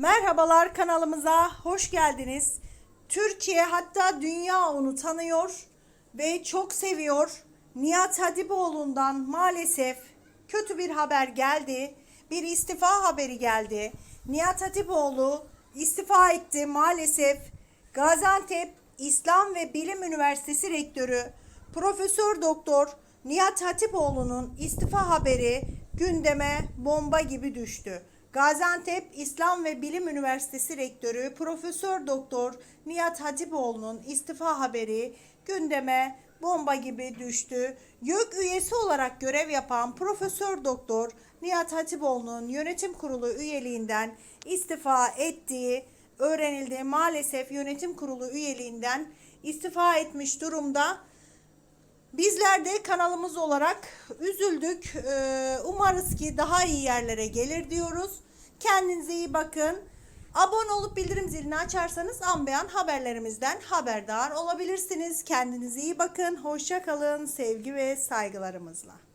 Merhabalar kanalımıza hoş geldiniz. Türkiye hatta dünya onu tanıyor ve çok seviyor. Nihat Hatipoğlu'ndan maalesef kötü bir haber geldi. Bir istifa haberi geldi. Nihat Hatipoğlu istifa etti maalesef. Gaziantep İslam ve Bilim Üniversitesi Rektörü Profesör Doktor Nihat Hatipoğlu'nun istifa haberi gündeme bomba gibi düştü. Gaziantep İslam ve Bilim Üniversitesi Rektörü Profesör Doktor Nihat Hatipoğlu'nun istifa haberi gündeme bomba gibi düştü. YÖK üyesi olarak görev yapan Profesör Doktor Nihat Hatipoğlu'nun yönetim kurulu üyeliğinden istifa ettiği öğrenildi. Maalesef yönetim kurulu üyeliğinden istifa etmiş durumda. Bizler de kanalımız olarak üzüldük. Ee, Umarız ki daha iyi yerlere gelir diyoruz. Kendinize iyi bakın. Abone olup bildirim zilini açarsanız an beyan haberlerimizden haberdar olabilirsiniz. Kendinize iyi bakın. Hoşça kalın. Sevgi ve saygılarımızla.